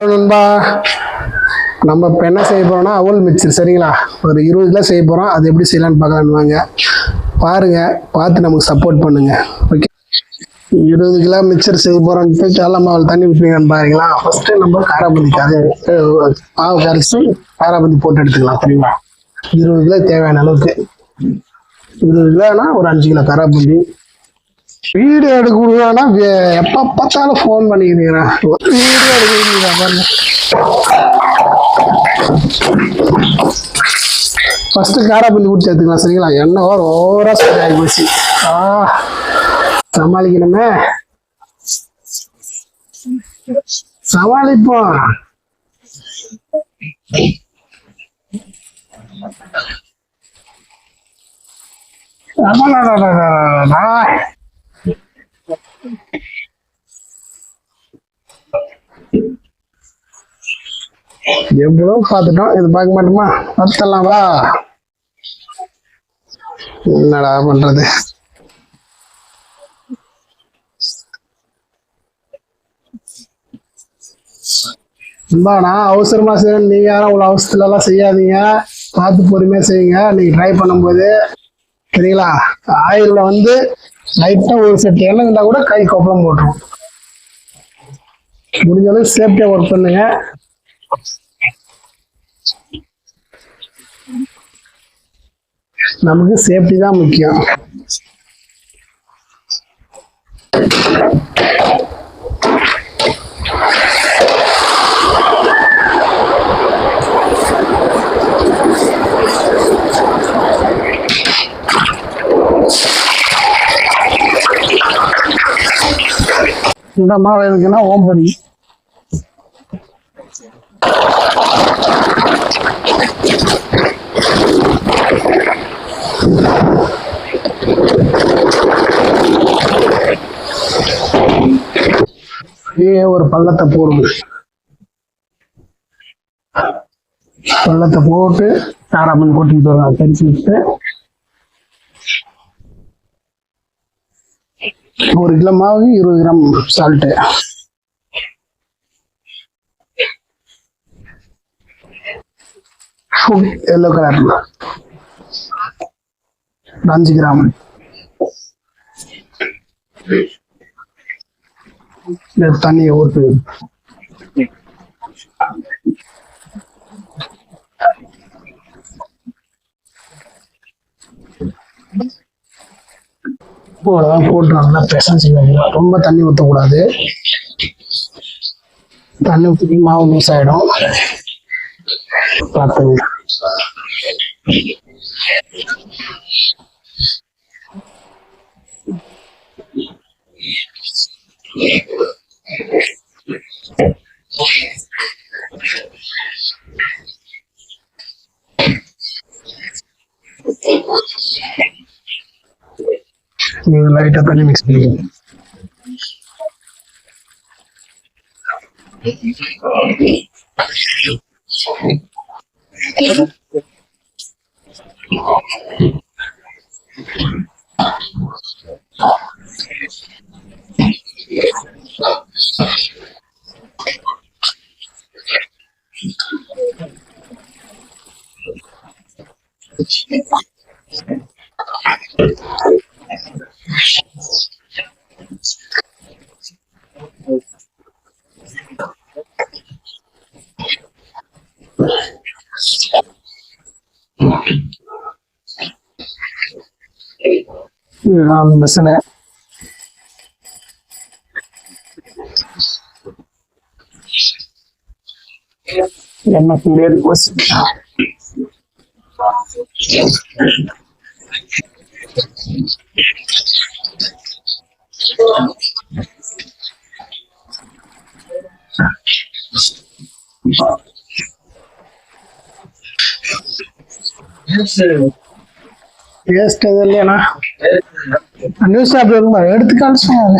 நண்பா. நம்ம இப்போ என்ன செய்ய போகிறோம்னா அவல் மிக்சர் சரிங்களா? ஒரு இருபது கிலோ செய்ய போகிறோம் அது எப்படி செய்யலாம்னு பார்க்கலான்னு வாங்க. பாருங்க பார்த்து நமக்கு சப்போர்ட் பண்ணுங்க. ஓகே இருபது கிலோ மிக்சர் செய்ய போகிறோன்ட்டு கடல மாவில் தண்ணி ஊற்றுவீங்கன்னு பாருங்களா ஃபஸ்ட்டு நம்ம காராபந்தி அது மாவு கரைச்சி காராபந்தி போட்டு எடுத்துக்கலாம் சரிங்களா? இருபது கிலோ தேவையான அளவுக்கு. இருபது கிலோனா ஒரு அஞ்சு கிலோ காராபந்தி வீடியோ எடுக்கணும்னா எப்போ பார்த்தாலும் ஃபோன் பண்ணிக்கிறீங்க வீடியோ எடுக்கிறீங்க பாருங்க. ஃபர்ஸ்ட் பண்ணி ஊற்றி எடுத்துக்கலாம் சரிங்களா? எண்ணெய் ஓவர் ஓவரா சரியாகி ஆகி போச்சு. ஆ சமாளிக்கணுமே. சமாளிப்போம். அடடடடடடடா. எவ்வளோ பார்த்துட்டோம் இது பார்க்க மாட்டோமா? பத்தலாம் என்னடா பண்றது? அவசரமா செய்யணும் நீங்க யாரும் அவ்வளவு அவசரத்துல எல்லாம் செய்யாதீங்க. பார்த்து பொறுமையா செய்யுங்க. நீங்க ட்ரை பண்ணும்போது. சரிங்களா? ஆயில்ல வந்து லைட்டா ஒரு செட் எண்ணெய் இருந்தால் கூட கை கொப்பளம் போட்டுரும். முடிஞ்ச அளவுக்கு சேஃப்டியாக ஒர்க் பண்ணுங்க. நமக்கு சேஃப்டி தான் முக்கியம். இந்த மாவு எதுக்குன்னா ஓம்படி அப்படியே ஒரு பள்ளத்தை போடுது பள்ளத்தை போட்டு தாராமன் கூட்டிட்டு வருவாங்க கரிசி ஒரு கிலோ மாவு இருபது கிராம் சால்ட்டு எல்லோ கலர் அஞ்சு கிராம். தண்ணியை ஊற்று அவ்வளோதான் போட்டு நல்லா பெசஞ்சு வைக்கணும் ரொம்ப தண்ணி ஊற்றக்கூடாது தண்ணி ஊற்றி மாவு லூஸ் ஆகிடும் பார்த்துங்க. ನೀವು ಲೈಟ್ ಅಪ್ ಮಿಕ್ಸ್ ಮಾಡಿ அந்த மிஷினு. என்ன கிளியர் போச்சு வேஸ்ட் நியூஸ் பேப்பர் இருக்குமா எடுத்து காமிச்சாங்க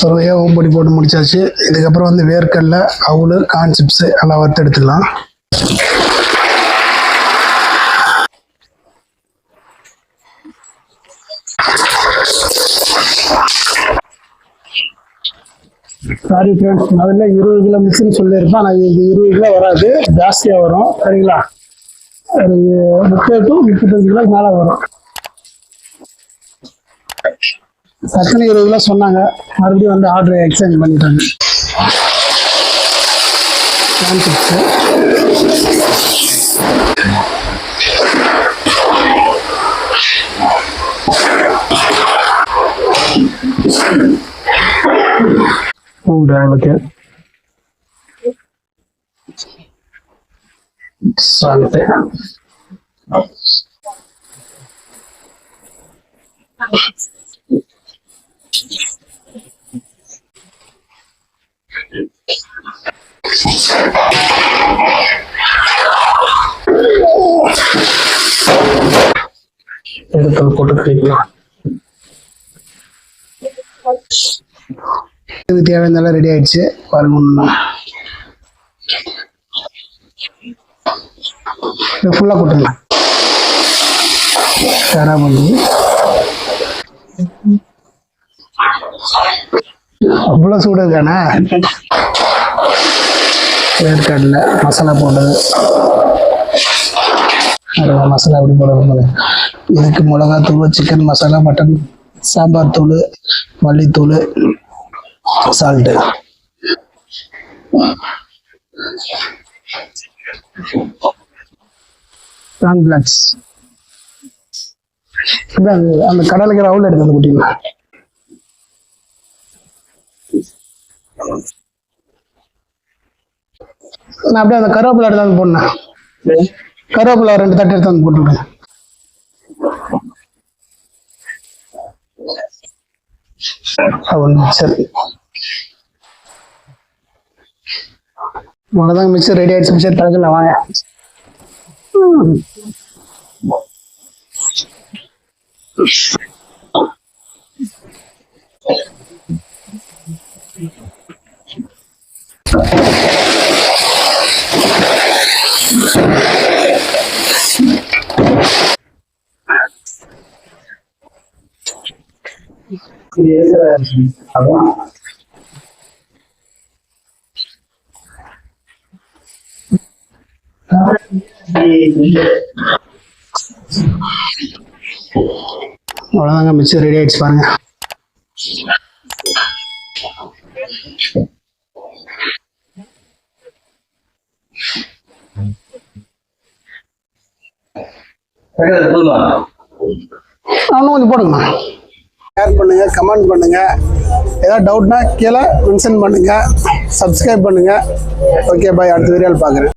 சுவையாக ஓம்படி போட்டு முடிச்சாச்சு. இதுக்கப்புறம் வந்து வேர்க்கடலை அவுள் கார்ன் எல்லாம் வறுத்து எடுத்துக்கலாம். சாரி ஃப்ரெண்ட்ஸ் முதல்ல இருபது கிலோ மிக்ஸ்னு சொல்லியிருப்பேன். ஆனால் இது இருபது கிலோ வராது. ஜாஸ்தியாக வரும். சரிங்களா? ஒரு முப்பது டு முப்பத்தஞ்சு கிலோ மேலே வரும். சக்கரை இருபது கிலோ சொன்னாங்க. மறுபடியும் வந்து ஆர்டர் எக்ஸ்சேஞ்ச் பண்ணிட்டாங்க. Corn chips. உங்களுக்கு சால்ட்டு எடுத்து போட்டு கழிக்கலாம் இது தேவையானதெல்லாம் ரெடி ஆயிடுச்சு. பாருங்க இது ஃபுல்லாக கொட்டுங்க கரா பண்ணி. அவ்வளோ சூடு இருக்கானே? வேர்க்கடலை மசாலா போட்டது மசாலா எப்படி போடுறது இதுக்கு மிளகாத்தூள் சிக்கன் மசாலா மட்டன் சாம்பார் தூள் மல்லித்தூள் சால்ட்டு கான்ஃபிளக்ஸ் அந்த கடலுக்கு ரவுல எடுத்து வந்து குட்டிங்களா நான் அப்படியே அந்த கருவேப்பிலை எடுத்து வந்து போடணும். கருவேப்பிலை ரெண்டு தட்டு எடுத்து வந்து போட்டு அவன் சரி அவ்வளோதாங்க மிக்சர் ரெடி ஆயிடுச்சு மிக்சர் தலைக்கல வாங்க. ம். அவ்வளோதாங்க மிக்சர் ரெடி ஆயிடுச்சு பாருங்க. இன்னும் கொஞ்சம் பண்ணுங்க கமெண்ட் பண்ணுங்க. ஏதாவது டவுட்னா கீழே மென்ஷன் பண்ணுங்க. சப்ஸ்கிரைப் பண்ணுங்க. ஓகே பாய் அடுத்த வீடியோவில் பார்க்குறேன்.